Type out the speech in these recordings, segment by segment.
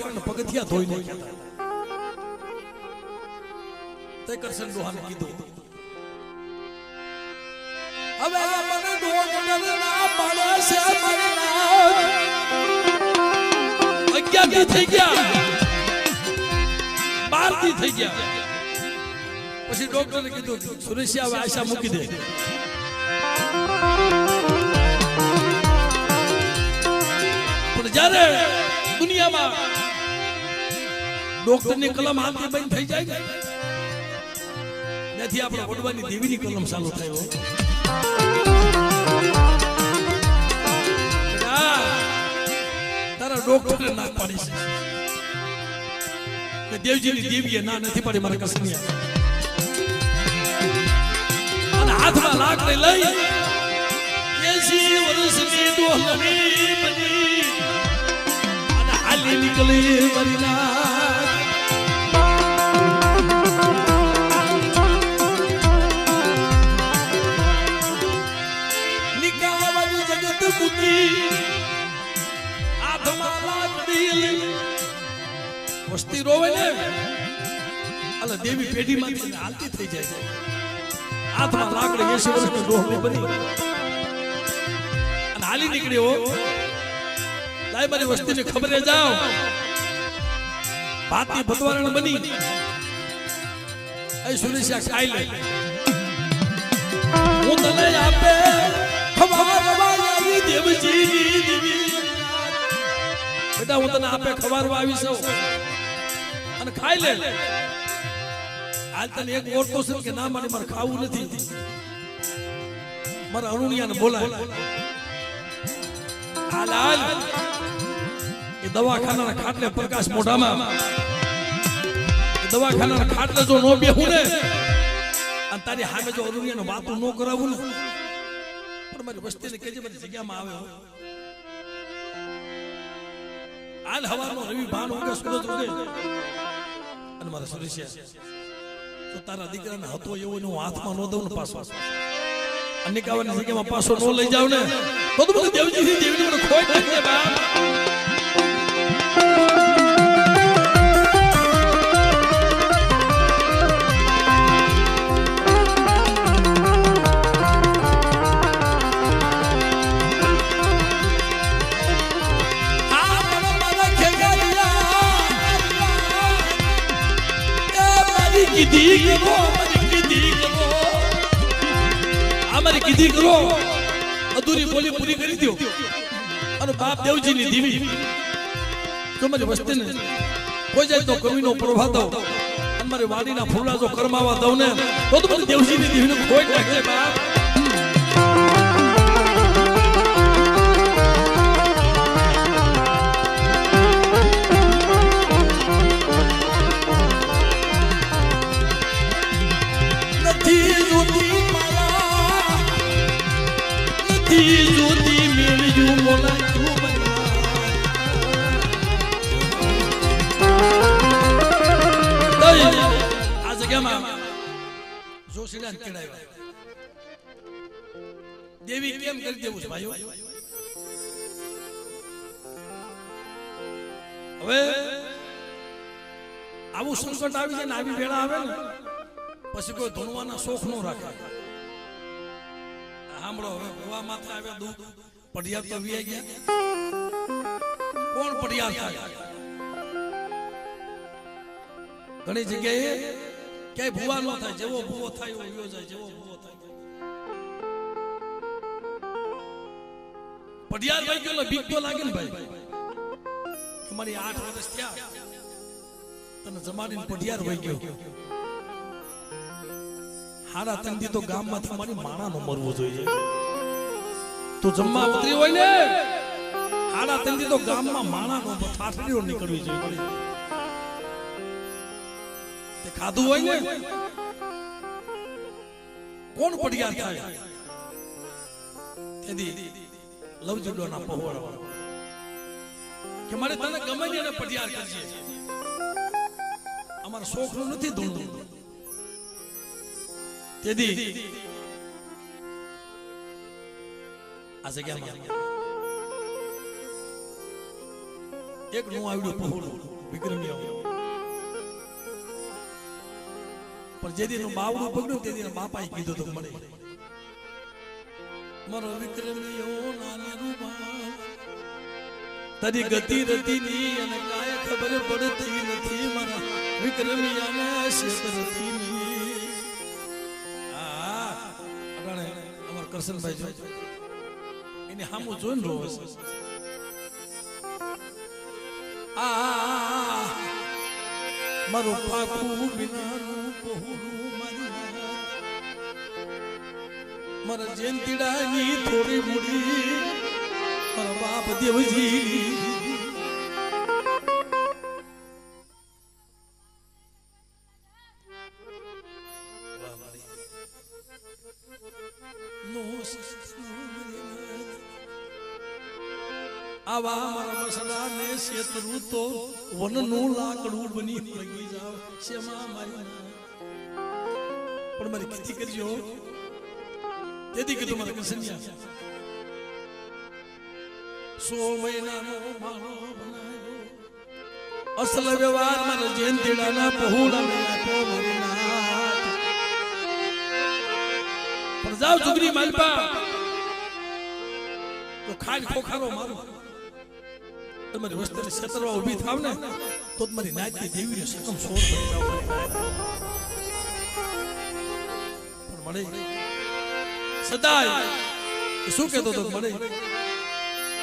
ઠેકાણે પગથિયા ધોઈ નાખ્યા તે કરશન ડોહાને કીધું. હવે મને ના પાડે છે મરના અગિયાર દી થઈ ગયા. બાર થઈ ગયા. પછી ડોક્ટરે કીધું, સુરેશિયા, હવે આશા મૂકી દે. પણ જ્યારે દુનિયામાં ડોક્ટરની કલમ હાલતી બંધ થઈ જાય નથી આપણે વડવાની દેવીની કલમ ચાલુ થયો તારા ડોક્ટરે ના પાડી છે. દેવજીની દેવીએ ના નથી પાડી, મારા કસમિયા અને હાથમાં લાકડી લઈ એસી વર્ષની મારી વસ્તી રોવે ને અલા દેવી પેઢીમાંથી હાલતી થઈ જાય હાથમાં લાકડી એસી વર્ષની ડોહલી બની અને હાલી નીકળ્યો લાય મારી વસ્તીને ખબરે જાઓ. ભાતી ભતવારણ બની. એ સુરેશિયા ખાઈ લે. હું તને આપે દેવજીની દેવી બેટા, હું તને આપે ખવારવા આવી. છું અને ખાઈ લે. હાલ તને એક ઓળતો છે કે ના મને, મારે ખાવું નથી. મારા અરુણિયાને બોલાય. હાલ હાલ. એ દવાખાનાના ખાટલે પ્રકાશ મોઢામાં. દવાખાનાના ખાટલે જો નો બેહું ને, અને તારી હામે જો અરુણિયાને વાતું ન કરાવું ને, પણ મારી વસ્તીને કહેજે બધી જગ્યામાં આવે. હાલ હવાનો રવિ ભાન ઉગે સુરત ઉગે. અને મારા સુરેશિયા તો તારા દીકરાને હતો એવો હું હાથમાં નો દઉં ને પાછો. અન્ય કાવાની જગ્યામાં પાછો નો લઈ જાવ ને. તો બધું દેવજી દેવજી ખોઈ નાખે બાપ. દેવજીની દીવી તો મારી વસ્તીને કોઈ જાય તો કવિનો પ્રભાવ દઉં. અને મારી વાડીના ફૂલા જો કરમાવા દઉં ને તો તો દેવજીની દીવીને કોઈ નાખે બાપ. નથી જોશીલાને ચડાવ્યો દેવી કેમ કરી દેવું ભાઈઓ? હવે આવું સંકટ આવી જાય ને આવી વેળા આવે ને, પછી કોઈ ધૂણવાના શોખ નો રાખે. સાંભળો, હવે ગોવા માથે આવ્યા દુઃખ પઢિયાર તો વી ગયા. કોણ પઢિયાર થાય? ઘણી જગ્યાએ ક્યાંય ભુવા ન થાય, જેવો ભૂવો થાય એવો વયો જાય, જેવો ભૂવો થાય. પઢિયાર ભાઈ ગયો બીક તો લાગે ને ભાઈ. કે મારી આઠ વર્ષ થયા, તને જમાડીને પઢિયાર ભાઈ ગયો. હારા તંદી તો ગામમાં તમારી માણાનો મરવો જોઈએ. તો જમવા ઉતરી હોય ને? હાડા તંદી તો ગામમાં માણા નો ઠાઠડીઓ નીકળવી જોઈએ. તે ખાધું હોય ને? કોણ પડિયાર થાય? તેથી લવજુડોના પહોળા કે મારે તને ગમે ને એને પટિયાર કરજે અમાર શોખનું નથી ધૂણવું તેથી આ જગ્યામાં એક નું આવડ્યું પહોળું વિક્રમિયા પણ જે દિન બાવડું પગડ્યું તે દિન બાપાએ કીધું તો મળે મારો તારી ગતિ રતી ની અને કાય ખબર પડતી નથી. મારા વિક્રમિયાને શેતરતી ની આ અટાણે, અમાર કરશનભાઈ જો, એને હામું જોઈને રોવે છે. આ મારું પાખું વિનાનું પહોળું મારી. મારા જયંતીડાની થોડી મૂડી મારા બાપ દેવજી આવા મારા મસલાને શેતરું તો વનનું લાકડું બની લગી જાવ શેમાં મારી પણ મારી ખેતી કરજો. તેથી કીધું મારે કસન્યા સો મહિનાનો માળો બનાવ્યો અસલ વ્યવહાર મારા જયંતીડાના પહોળા મેં આપ્યો મારી નાથ. પણ જાવ ચુગરી માલપા. તો ખાજ ખોખારો મારો. તમારી વસ્તીને છેતરવા ઊભી થાવ ને તો તમારી નાચની દેવીને સકમ સોર બની જાવ પણ મળે. સદાય. શું કહેતો તો મળે?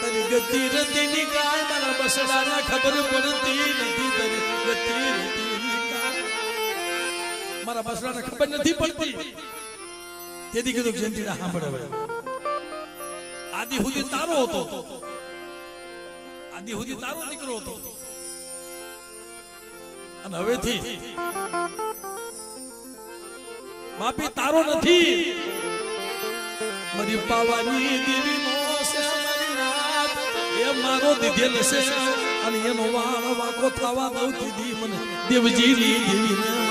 તારી ગતિ રતીની ગાય, મારા બસડાના ખબર પડતી નથી તારી ગતિ રતીની ગાય. મારા બસડાને ખબર નથી પડતી. તેથી કીધું જયંતીના સાંભળે આદિ સુધી તારો હતો. આદિ સુધી તારો દીકરો હતો. અને હવેથી બાપી તારો નથી. મારી પાવાની દેવી એ મારો દીધેલ છે અને એનો વાળ વાકો થવા દઉં દીધી મને. દેવજીની દેવીને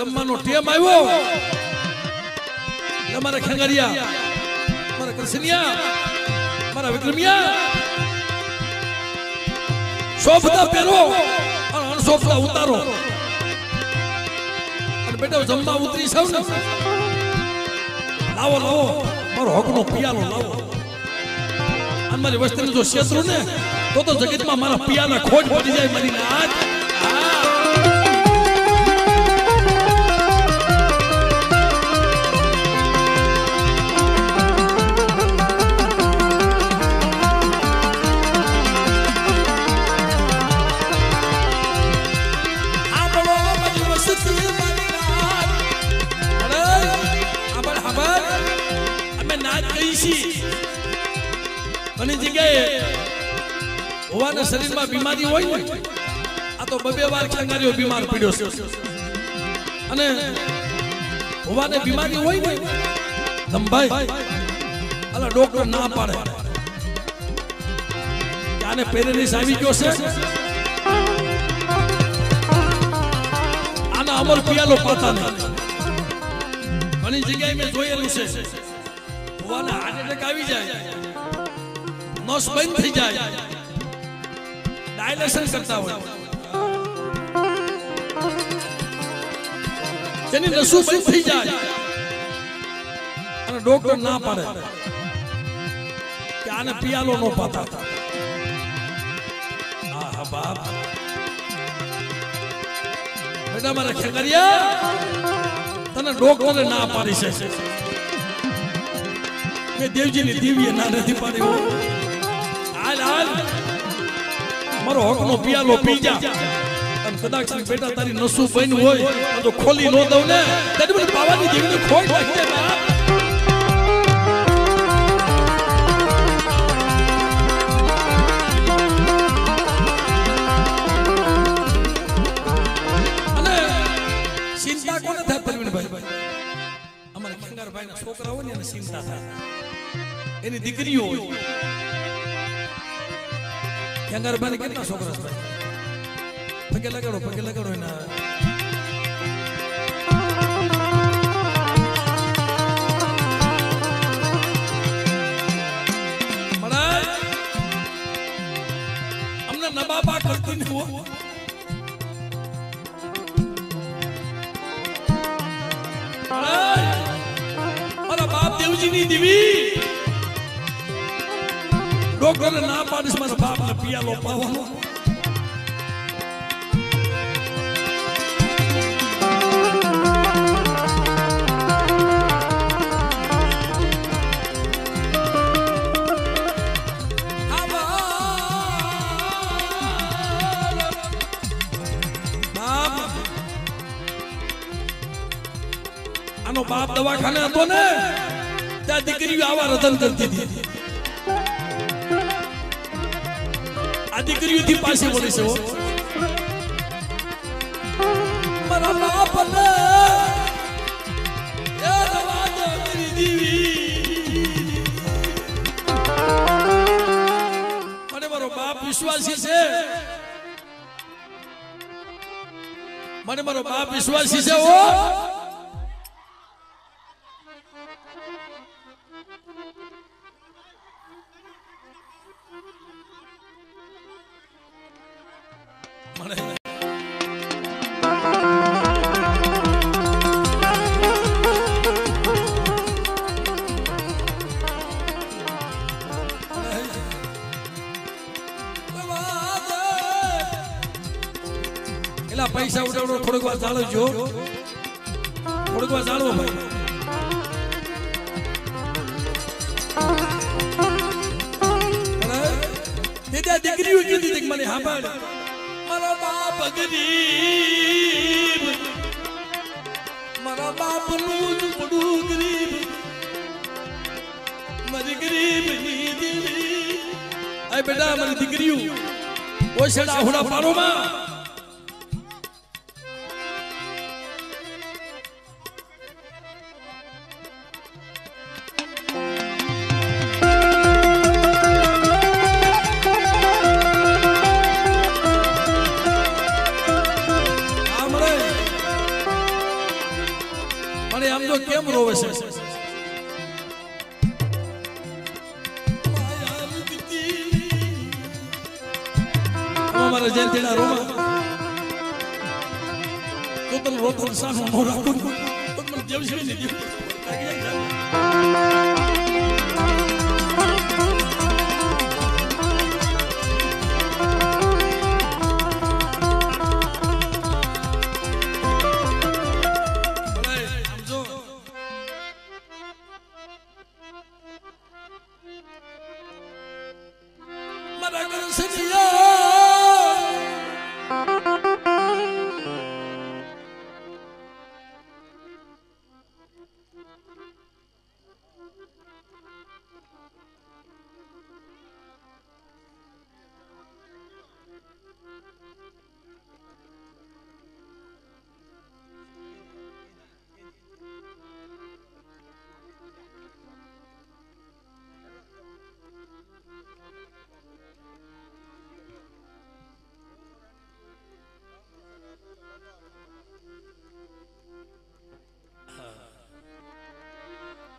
જમવાનો ટેમ આવ્યો. મારા ખેંગારિયા, મારા કૃષ્ણિયા મારા વિક્રમિયા. સોફતા પહેરો, અને અણસોફતા ઉતારો. અને બેટા, જમવા ઉતરી સૌ ને. લાવો લાવો, મારો હકનો પિયાલો લાવો. અને મારી વસ્તીને જો શેતરું ને, તો તો જગતમાં મારા પિયાના ખોજ પડી જાય મારી નાચ હોવાના શરીરમાં બીમારી હોય ને, આ તો બબે વાર ખેંગારીઓ બીમાર પડ્યો છે. અને હોવાને બીમારી હોય ને ધમભાઈ અલા ડોક્ટર ના પાડે. આને પેરેલિસ આવી ગયો છે? આના અમર પિયાલો પાતા નહીં ઘણી જગ્યાએ મેં જોયેલું છે. હોવાને હાર્ટ એટેક આવી જાય. નસ બંધ થઈ જાય. ડાયલેશન કરતા હોય. તેની નસું બંધ થઈ જાય. અને ડોક્ટર ના પાડે. કે આને પિયાલો નો પાતા. આહા બાપ. બેટા મારા ખેકરિયા તને ડોક્ટરે ના પાડી છે. કે દેવજીની દિવ્ય ના નથી પાડી. મારો હકનો પિયાલો પી જા અને કદાચ બેટા તારી નસું બન્યું હોય, તો ખોલી નો દઉં ને તારી બધું બાવાની જીવને ખોટ નાખી બાપ. ચિંતા કોને થાય પરવીનભાઈ? અમારા ખેંગારભાઈ ના છોકરા હોય ને ચિંતા થાય. એની દીકરીઓ હોય. ખેંગારબાને કેટલા છોકરા છે? પગે લગાડો પગે લગાડો એના. અમને નબાબા કરતી નહીં. મારા બાપ દેવજીની દીવી ડોક્ટરે ના પાડીશ, મારા બાપને પિયાલો પાવાનો. આનો બાપ દવાખાને હતો ને, ત્યાં દીકરીઓ આવા રતન કરતી હતી. આ દીકરીઓથી પાસે વળી છે મારા. મને મારો બાપ વિશ્વાસી છે. મને મારો બાપ વિશ્વાસી છે ઓ ઉડાવડો થોડીક વાર ચાલવજો. થોડીક વાર ચાલવો ભાઈ. ત્યાં દીકરીઓ કીધી હતી મને સાંભળ? મારા બાપ ગરીબ. મારા બાપનું ઝૂંપડું ગરીબ. મારી ગરીબની દીવી આ બેટા, મારી દીકરીઓ ઓછડા હુડા રોતો સામે મોં રાખો તો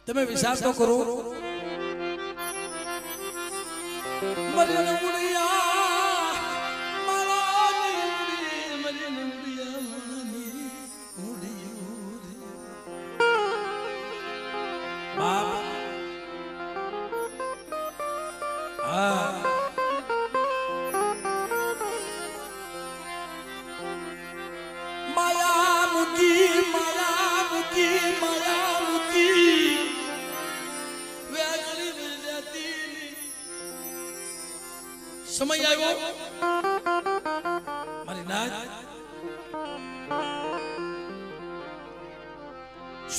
તમે વિચાર તો કરો. મરી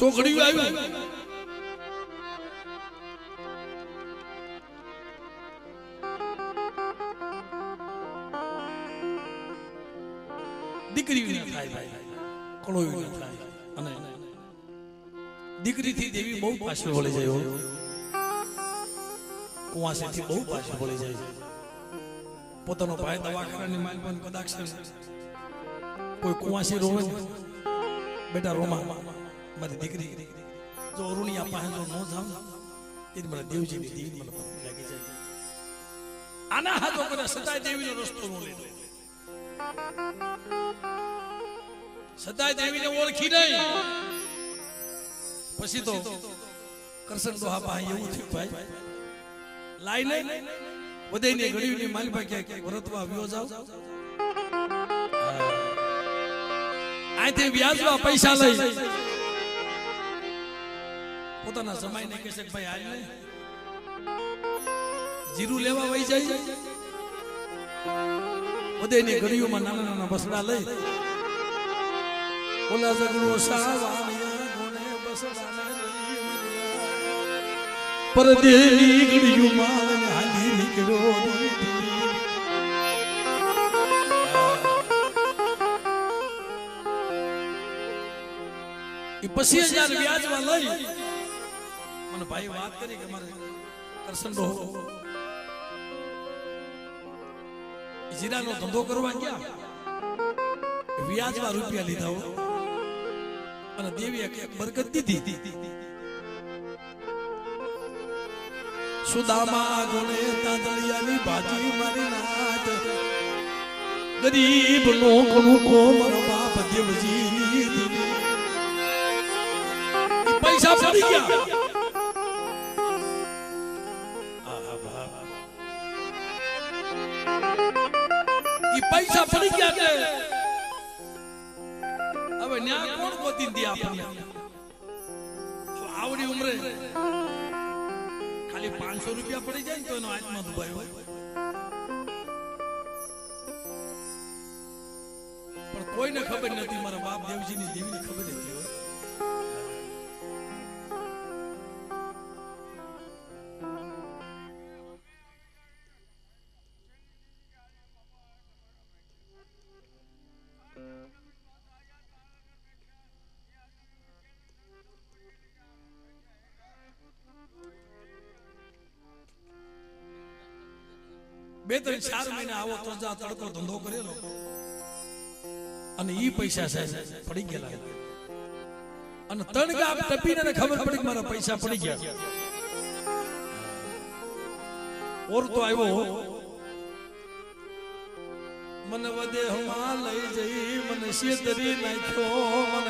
સોગડિયું આવ્યું દેવી બહુ પાછી વળી જાય પોતાનો ભાઈ દવાખાનાની કદાચ કોઈ કુંવાસી રોવે. બેટા રોમા. મારી દીકરી, જો અરુણિયા પાસે જો ન જાઉં, એ મને દેવજીની દેવી મને લાગી જાય. આના હાથો કરે સદાય દેવીનો રસ્તો નો લેતો. સદાય દેવીને ઓળખી નહીં. પછી તો કરશન દોહા પાસે એવું થયું, ભાઈ લાઈ નહીં. બધાયને ગળ્યુંની ક્યાં ક્યાંક વરતવા વ્યો જાવ. અહીંથી વ્યાજમાં પૈસા લઈ. પોતાના સમયને કહેશે કે ભાઈ, હાલ ને. જીરું લેવા વહી જાય. બધાયની ગળીઓમાં નાના નાના બસડા લઈ. ઓલા જગડો પરદેની ગળીઓમાં હાલી નીકળ્યો પછી હજાર વ્યાજમાં લઈ. મને ભાઈ વાત કરી કે મારે કરશન રહો જીરાનો ધંધો કરવા ગયા. વ્યાજમાં રૂપિયા લીધા અને દેવીએ એક બરકત દીધી. સુદામા ગુણે તાંદળિયાની ભાજી મારી નાથ ગરીબ નો કણું કોમર બાપ દેવજી પૈસા પડી ગયા. ને દુભાઈ હોય પણ કોઈને ખબર નથી મારા બાપ દેવજીની દેવીની ખબર બે ત્રણ ચાર મહિના આવો તો જા, તડકો ધંધો કરેલો. અને ઈ પૈસા સાહેબ પડી ગયેલા. અને ત્રણ તપીને ખબર પડી કે મારા પૈસા પડી ગયા. ઓર તો આવ્યો મન વદે હમા લઈ જઈ, મને શેતરી નાખ્યો, મન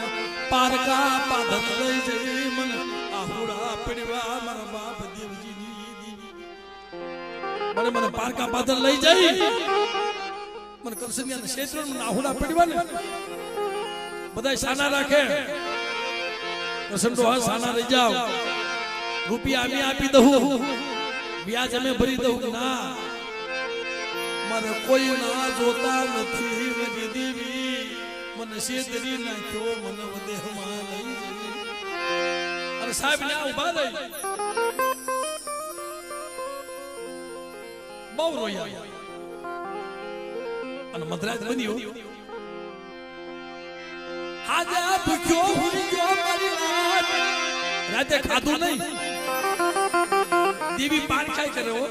પારકા પાધન લઈ જઈ, મન આહુડા પીડવા મારા બાપ મને મને પારકા પાદર લઈ જઈ. મને કરસનિયાને ક્ષેત્ર નાહુડા પડવા ને. બધાય સાના રાખે. કરસન હા સાના રહી જાવ રૂપિયા અમે આપી દઉં. વ્યાજ અમે ભરી દઉં ના. મારે કોઈ ના જોતા નથી વજી દેવી મને શેતરી નાખ્યો, મને વદેહમાં લઈ જઈ. અને સાહેબ ને ઊભા રહી. બહુ રોયા. અને મદ્રાજ બન્યો. આજે ભૂખ્યો હુઈ ગયો મારી રાત રાતે ખાધું નહીં. દેવી પાન ખાઈ કરે હો.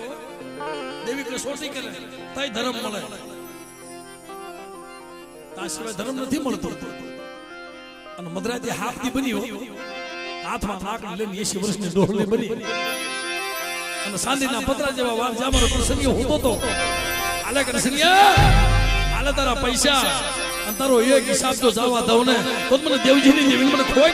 દેવી કસોટી કરે. તય ધર્મ મળે. તા સિવાય ધર્મ નથી મળતો. અને મદ્રાજી હાફથી બન્યો. હાથમાં લાકડી લઈને એસી વર્ષની ડોહલી બની. અને સાંધીના પતરા જેવા વાર જામરો પ્રસંગીઓ હોતો. તો આલે કૃષ્ણિયા આલે તારા પૈસા. અને તારો એક હિસાબ તો જાવા દઉં ને તો મને દેવજીની દેવી મને ખોઈ